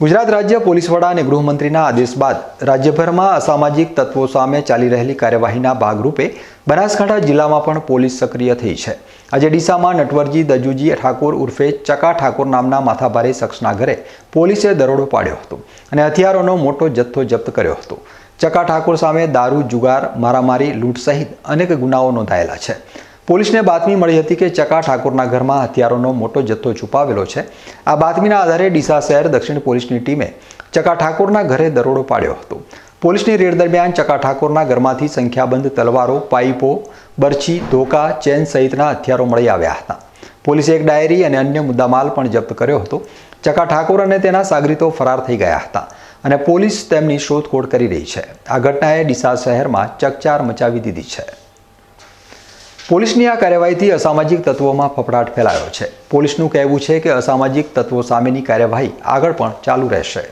ગુજરાત રાજ્ય પોલીસ વડા અને ગૃહમંત્રીના આદેશ બાદ રાજ્યભરમાં અસામાજિક તત્વો સામે ચાલી રહેલી કાર્યવાહીના ભાગરૂપે બનાસકાંઠા જિલ્લામાં પણ પોલીસ સક્રિય થઈ છે. આજે ડીસામાં નટવરજી, દજુજી, ઠાકોર ઉર્ફે ચકા ઠાકોર નામના માથાભારે શખ્સના ઘરે પોલીસે દરોડો પાડ્યો હતો અને હથિયારોનો મોટો જથ્થો જપ્ત કર્યો હતો. ચકા ઠાકોર સામે દારૂ, જુગાર, મારામારી, લૂંટ સહિત અનેક ગુનાઓ નોંધાયેલા છે. પોલીસને બાતમી મળી હતી કે ચકા ઠાકોરના ઘરમાં હથિયારોનો મોટો જથ્થો છુપાવેલો છે. આ બાતમીના આધારે ડીસા શહેર દક્ષિણ પોલીસની ટીમે ચકા ઠાકોરના ઘરે દરોડો પાડ્યો હતો. પોલીસની રેડ દરમિયાન ચકા ઠાકોરના ઘરમાંથી સંખ્યાબંધ તલવારો, પાઇપો, બરછી, ધોકા, ચેન સહિતના હથિયારો મળી આવ્યા હતા. પોલીસે એક ડાયરી અને અન્ય મુદ્દામાલ પણ જપ્ત કર્યો હતો. ચકા ઠાકોર અને તેના સાગરીતો ફરાર થઈ ગયા હતા અને પોલીસ તેમની શોધખોળ કરી રહી છે. આ ઘટનાએ ડીસા શહેરમાં ચકચાર મચાવી દીધી છે. પોલીસની આ કાર્યવાહીથી અસામાજિક તત્વોમાં ફફડાટ ફેલાયો છે. પોલીસનું કહેવું છે કે અસામાજિક તત્વો સામેની કાર્યવાહી આગળ પણ ચાલુ રહેશે.